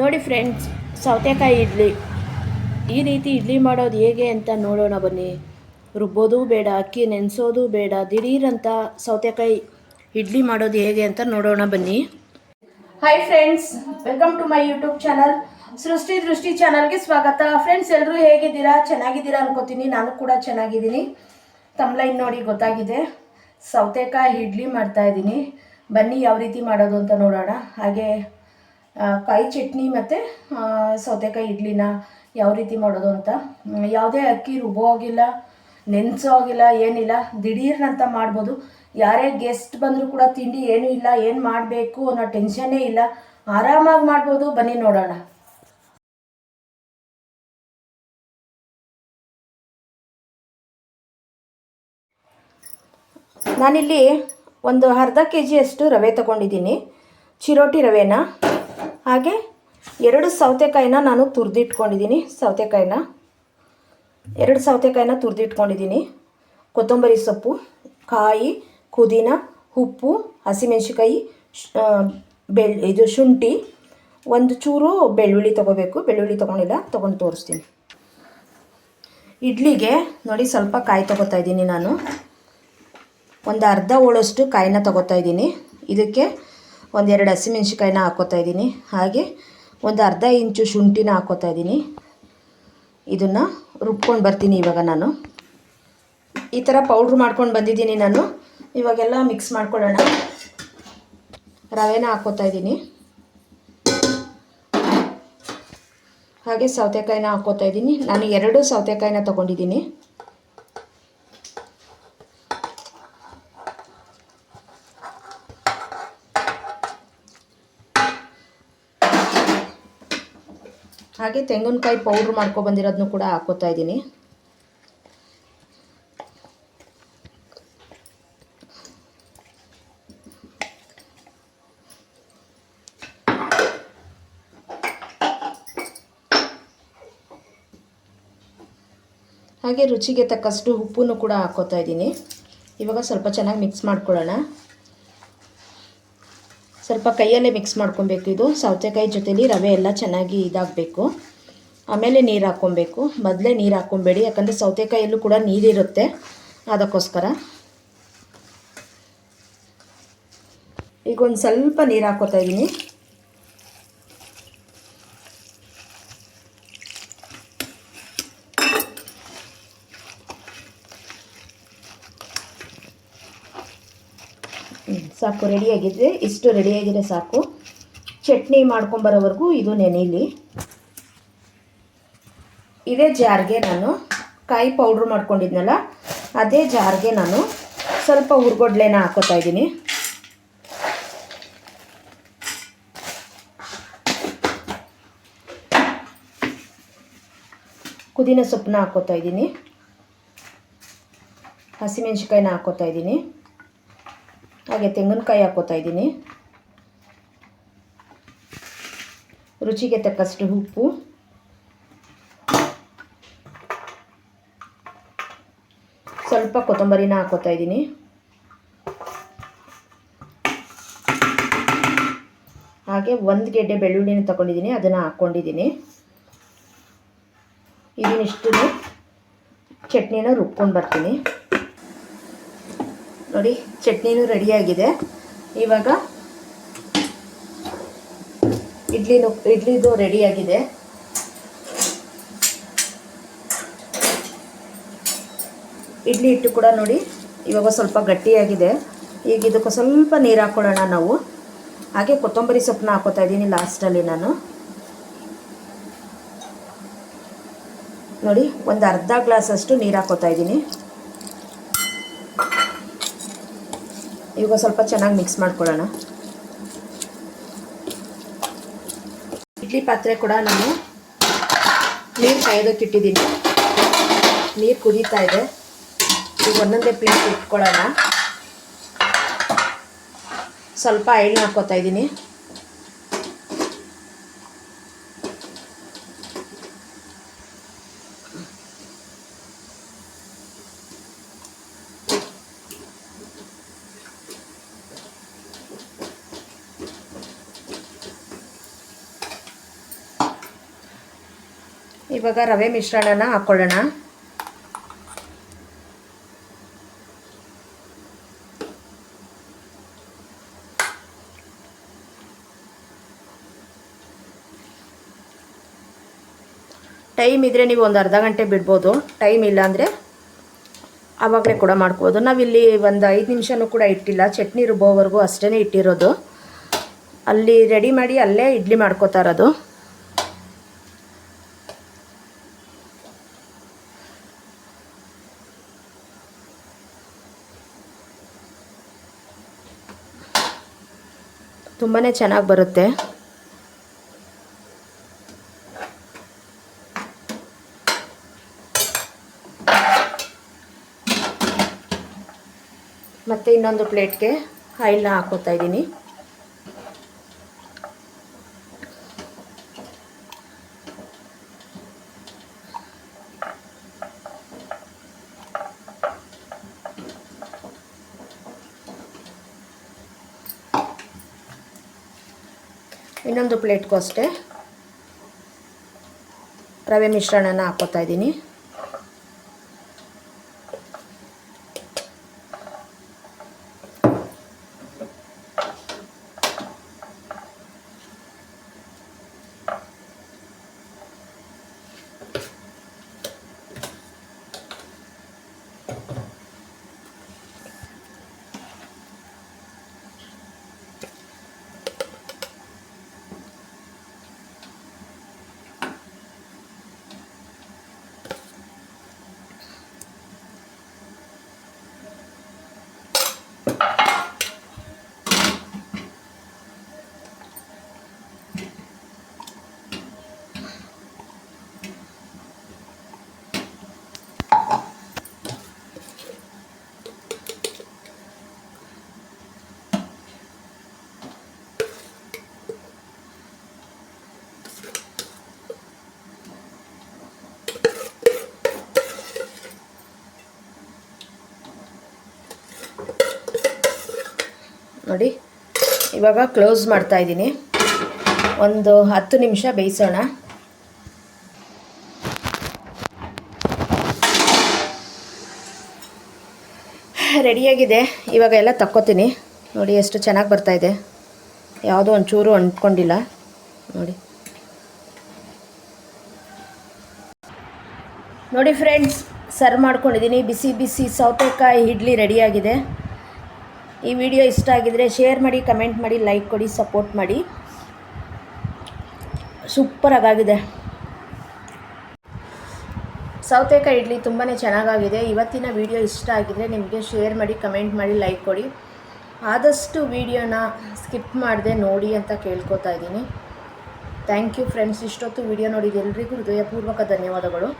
ನೋಡಿ ಫ್ರೆಂಡ್ಸ್ ಸೌತೆಕಾಯಿ ಇಡ್ಲಿ. ಈ ರೀತಿ ಇಡ್ಲಿ ಮಾಡೋದು ಹೇಗೆ ಅಂತ ನೋಡೋಣ ಬನ್ನಿ. ರುಬ್ಬೋದು ಬೇಡ, ಅಕ್ಕಿ ನೆನೆಸೋದು ಬೇಡ, ದಿಢೀರಂತ ಸೌತೆಕಾಯಿ ಇಡ್ಲಿ ಮಾಡೋದು ಹೇಗೆ ಅಂತ ನೋಡೋಣ ಬನ್ನಿ. Hi friends welcome to my YouTube channel Srushti Drushti ಚಾನಲ್ಗೆ ಸ್ವಾಗತ. ಫ್ರೆಂಡ್ಸ್ ಎಲ್ಲರೂ ಹೇಗಿದ್ದೀರಾ? ಚೆನ್ನಾಗಿದ್ದೀರಾ ಅನ್ಕೋತೀನಿ. ನಾನು ಕೂಡ ಚೆನ್ನಾಗಿದ್ದೀನಿ. ತಮ್ಲೈನ್ ನೋಡಿ ಗೊತ್ತಾಗಿದೆ. ಸೌತೆಕಾಯಿ ಇಡ್ಲಿ ಮಾಡ್ತಾ ಇದ್ದೀನಿ. ಬನ್ನಿ, ಯಾವ ರೀತಿ ಮಾಡೋದು ಅಂತ ನೋಡೋಣ. ಹಾಗೆ ಕಾಯಿ ಚಟ್ನಿ ಮತ್ತು ಸೌತೆಕಾಯಿ ಇಡ್ಲಿನ ಯಾವ ರೀತಿ ಮಾಡೋದು ಅಂತ. ಯಾವುದೇ ಅಕ್ಕಿ ರುಬ್ಬೋ ಆಗಿಲ್ಲ ನೆನೆಸೋ ಹೋಗಿಲ್ಲ, ಏನಿಲ್ಲ ದಿಢೀರ್ನಂತ ಮಾಡ್ಬೋದು. ಯಾರೇ ಗೆಸ್ಟ್ ಬಂದರೂ ಕೂಡ ತಿಂಡಿ ಏನೂ ಇಲ್ಲ, ಏನು ಮಾಡಬೇಕು ಅನ್ನೋ ಟೆನ್ಷನ್ನೇ ಇಲ್ಲ. ಆರಾಮಾಗಿ ಮಾಡ್ಬೋದು, ಬನ್ನಿ ನೋಡೋಣ. ನಾನಿಲ್ಲಿ ಒಂದು ಅರ್ಧ ಕೆ ಜಿಯಷ್ಟು ರವೆ ತಗೊಂಡಿದ್ದೀನಿ. ಚಿರೋಟಿ ರವೆನ. ಹಾಗೆ ಎರಡು ಸೌತೆಕಾಯಿನ ನಾನು ತುರಿದಿಟ್ಕೊಂಡಿದ್ದೀನಿ. ಸೌತೆಕಾಯಿನ, ಎರಡು ಸೌತೆಕಾಯಿನ ತುರಿದಿಟ್ಕೊಂಡಿದ್ದೀನಿ. ಕೊತ್ತಂಬರಿ ಸೊಪ್ಪು, ಕಾಯಿ, ಪುದೀನ, ಉಪ್ಪು ಹಸಿಮೆಣಸಿಕಾಯಿ ಬೆಳ್, ಇದು ಶುಂಠಿ, ಒಂದು ಚೂರು ಬೆಳ್ಳುಳ್ಳಿ ತೊಗೋಬೇಕು. ಬೆಳ್ಳುಳ್ಳಿ ತೊಗೊಂಡಿಲ್ಲ, ತೊಗೊಂಡು ತೋರಿಸ್ತೀನಿ. ಇಡ್ಲಿಗೆ ನೋಡಿ ಸ್ವಲ್ಪ ಕಾಯಿ ತೊಗೋತಾ ಇದ್ದೀನಿ ನಾನು. ಒಂದು ಅರ್ಧ ಹೋಳಷ್ಟು ಕಾಯಿನ ತೊಗೋತಾ ಇದ್ದೀನಿ. ಇದಕ್ಕೆ ಒಂದೆರಡು ಹಸಿಮೆಣ್ಸಿಕಾಯಿನ ಹಾಕೋತಾ ಇದ್ದೀನಿ. ಹಾಗೆ ಒಂದು ಅರ್ಧ ಇಂಚು ಶುಂಠಿನ ಹಾಕೋತಾ ಇದ್ದೀನಿ. ಇದನ್ನು ರುಬ್ಕೊಂಡು ಬರ್ತೀನಿ ಇವಾಗ ನಾನು. ಈ ಥರ ಪೌಡ್ರ್ ಮಾಡ್ಕೊಂಡು ಬಂದಿದ್ದೀನಿ ನಾನು. ಇವಾಗೆಲ್ಲ ಮಿಕ್ಸ್ ಮಾಡ್ಕೊಳ್ಳೋಣ. ರವೆನ ಹಾಕೋತಾ ಇದ್ದೀನಿ. ಹಾಗೆ ಸೌತೆಕಾಯಿನ ಹಾಕೋತಾ ಇದ್ದೀನಿ. ನಾನು ಎರಡು ಸೌತೆಕಾಯಿನ ತೊಗೊಂಡಿದ್ದೀನಿ. ಹಾಗೆ ತೆಂಗಿನಕಾಯಿ ಪೌಡ್ರ್ ಮಾಡ್ಕೊ ಬಂದಿರೋದನ್ನು ಕೂಡ ಹಾಕೋತಾ ಇದ್ದೀನಿ. ಹಾಗೆ ರುಚಿಗೆ ತಕ್ಕಷ್ಟು ಉಪ್ಪನ್ನು ಕೂಡ ಹಾಕೋತಾ ಇದ್ದೀನಿ. ಇವಾಗ ಸ್ವಲ್ಪ ಚೆನ್ನಾಗಿ ಮಿಕ್ಸ್ ಮಾಡ್ಕೊಳ್ಳೋಣ. ಸ್ವಲ್ಪ ಕೈಯಲ್ಲೇ ಮಿಕ್ಸ್ ಮಾಡ್ಕೊಬೇಕು ಇದು. ಸೌತೆಕಾಯಿ ಜೊತೆಲಿ ರವೆ ಎಲ್ಲ ಚೆನ್ನಾಗಿ ಇದಾಗಬೇಕು. ಆಮೇಲೆ ನೀರು ಹಾಕ್ಕೊಬೇಕು. ಮೊದಲೇ ನೀರು ಹಾಕ್ಕೊಬೇಡಿ, ಯಾಕಂದರೆ ಸೌತೆಕಾಯಲ್ಲೂ ಕೂಡ ನೀರಿರುತ್ತೆ. ಅದಕ್ಕೋಸ್ಕರ. ಈಗ ಒಂದು ಸ್ವಲ್ಪ ನೀರು ಹಾಕ್ಕೋತಾ ಇದ್ದೀನಿ ಸಾಕು ರೆಡಿಯಾಗಿದೆ ಇಷ್ಟು ರೆಡಿಯಾಗಿದೆ ಸಾಕು. ಚಟ್ನಿ ಮಾಡ್ಕೊಂಬರೋವರೆಗೂ ಇದು ನೆನೆಯಲಿ ಇದೇ ಜಾರ್ಗೆ ನಾನು ಕಾಯಿ ಪೌಡ್ರ್ ಮಾಡ್ಕೊಂಡಿದ್ನಲ್ಲ, ಅದೇ ಜಾರ್ಗೆ ನಾನು ಸ್ವಲ್ಪ ಹುರ್ಗೊಡ್ಲೆನ ಹಾಕೋತಾ ಇದ್ದೀನಿ. ಪುದೀನ ಸೊಪ್ಪನ್ನ ಹಾಕೋತಾ ಇದ್ದೀನಿ. ಹಸಿಮೆಣ್ಸಿಕಾಯಿನ ಹಾಕೋತಾ ಇದ್ದೀನಿ. ಹಾಗೆ ತೆಂಗಿನಕಾಯಿ ಹಾಕೋತಾ ಇದ್ದೀನಿ. ರುಚಿಗೆ ತಕ್ಕಷ್ಟು ಉಪ್ಪು. ಸ್ವಲ್ಪ ಕೊತ್ತಂಬರಿನ ಹಾಕೋತಾ ಇದ್ದೀನಿ. ಹಾಗೆ ಒಂದು ಗೆಡ್ಡೆ ಬೆಳ್ಳುಳ್ಳಿನ ತಗೊಂಡಿದ್ದೀನಿ, ಅದನ್ನು ಹಾಕ್ಕೊಂಡಿದ್ದೀನಿ. ಇದನ್ನಿಷ್ಟು ಚಟ್ನಿನ ರುಬ್ಕೊಂಡು ಬರ್ತೀನಿ. ನೋಡಿ, ಚಟ್ನಿನೂ ರೆಡಿಯಾಗಿದೆ. ಇವಾಗ ಇಡ್ಲಿನೂ, ಇಡ್ಲಿದು ರೆಡಿಯಾಗಿದೆ. ಇಡ್ಲಿ ಹಿಟ್ಟು ಕೂಡ ನೋಡಿ, ಇವಾಗ ಸ್ವಲ್ಪ ಗಟ್ಟಿಯಾಗಿದೆ. ಈಗ ಇದಕ್ಕೆ ಸ್ವಲ್ಪ ನೀರು ಹಾಕ್ಕೊಳ್ಳೋಣ ನಾವು. ಹಾಗೆ ಕೊತ್ತಂಬರಿ ಸೊಪ್ಪನ್ನ ಹಾಕೋತಾ ಇದ್ದೀನಿ ಲಾಸ್ಟಲ್ಲಿ ನಾನು. ನೋಡಿ, ಒಂದು ಅರ್ಧ ಗ್ಲಾಸಷ್ಟು ನೀರು ಹಾಕೋತಾ ಇದ್ದೀನಿ. ಇವಾಗ ಸ್ವಲ್ಪ ಚೆನ್ನಾಗಿ ಮಿಕ್ಸ್ ಮಾಡ್ಕೊಳ್ಳೋಣ. ಇಡ್ಲಿ ಪಾತ್ರೆ ಕೂಡ ನಾನು ನೀರು ಕಾಯೋದಕ್ಕಿಟ್ಟಿದ್ದೀನಿ ನೀರು ಕುದೀತಾ ಇದೆ. ಈಗ ಒಂದೊಂದೇ ಪ್ಲೇಟ್ ಇಟ್ಕೊಳ್ಳೋಣ. ಸ್ವಲ್ಪ ಎಳ್ಳು ಹಾಕ್ಕೋತಾ ಇದ್ದೀನಿ. ಇವಾಗ ರವೆ ಮಿಶ್ರಣನ ಹಾಕ್ಕೊಳ್ಳೋಣ ಟೈಮ್ ಇದ್ದರೆ ನೀವು ಒಂದು ಅರ್ಧ ಗಂಟೆ ಬಿಡ್ಬೋದು. ಟೈಮ್ ಇಲ್ಲ ಅಂದರೆ ಆವಾಗಲೇ ಕೂಡ ಮಾಡ್ಬೋದು ನಾವಿಲ್ಲಿ ಒಂದು ಐದು ನಿಮಿಷನೂ ಕೂಡ ಇಟ್ಟಿಲ್ಲ. ಚಟ್ನಿ ರುಬ್ಬೋವರೆಗೂ ಅಷ್ಟೇ ಇಟ್ಟಿರೋದು. ಅಲ್ಲಿ ರೆಡಿ ಮಾಡಿ ಅಲ್ಲೇ ಇಡ್ಲಿ ಮಾಡ್ಕೋತಾ ಇರೋದು. ತುಂಬಾ ಚೆನ್ನಾಗಿ ಬರುತ್ತೆ. ಮತ್ತು ಇನ್ನೊಂದು ಪ್ಲೇಟ್ಗೆ ಆಯಿಲ್ನ ಹಾಕೋತಾ ಇದ್ದೀನಿ. ಇನ್ನೊಂದು ಪ್ಲೇಟ್ಗೂ ಅಷ್ಟೇ ರವೆ ಮಿಶ್ರಣನ ಹಾಕೋತಾ ಇದ್ದೀನಿ. ನೋಡಿ. ಇವಾಗ ಕ್ಲೋಸ್ ಮಾಡ್ತಾ ಇದ್ದೀನಿ. ಒಂದು ಹತ್ತು ನಿಮಿಷ ಬೇಯಿಸೋಣ. ರೆಡಿಯಾಗಿದೆ ಇವಾಗ ಎಲ್ಲ ತಕ್ಕೋತೀನಿ. ನೋಡಿ ಎಷ್ಟು ಚೆನ್ನಾಗಿ ಬರ್ತಾಯಿದೆ ಯಾವುದೋ ಒಂಚೂರು ಅಂಟ್ಕೊಂಡಿಲ್ಲ. ನೋಡಿ. ನೋಡಿ ಫ್ರೆಂಡ್ಸ್ ಸರ್ವ್ ಮಾಡ್ಕೊಂಡಿದ್ದೀನಿ ಬಿಸಿ ಬಿಸಿ, ಸೌತೆಕಾಯಿ, ಇಡ್ಲಿ ರೆಡಿಯಾಗಿದೆ ಈ ವಿಡಿಯೋ ಇಷ್ಟ ಆಗಿದರೆ ಶೇರ್ ಮಾಡಿ, ಕಮೆಂಟ್ ಮಾಡಿ, ಲೈಕ್ ಕೊಡಿ, ಸಪೋರ್ಟ್ ಮಾಡಿ. ಸೂಪರಾಗಿದೆ ಸೌತೆಕಾಯಿ ಇಡ್ಲಿ ತುಂಬಾ ಚೆನ್ನಾಗಾಗಿದೆ. ಇವತ್ತಿನ ವಿಡಿಯೋ ಇಷ್ಟ ಆಗಿದರೆ ನಿಮಗೆ ಶೇರ್ ಮಾಡಿ, ಕಮೆಂಟ್ ಮಾಡಿ, ಲೈಕ್ ಕೊಡಿ. ಆದಷ್ಟು ವಿಡಿಯೋನ ಸ್ಕಿಪ್ ಮಾಡದೆ ನೋಡಿ ಅಂತ ಕೇಳ್ಕೊತಾ ಇದ್ದೀನಿ. Thank you friends. ಇಷ್ಟೊತ್ತು ವಿಡಿಯೋ ನೋಡಿದ ಎಲ್ರಿಗೂ ಹೃದಯಪೂರ್ವಕ ಧನ್ಯವಾದಗಳು.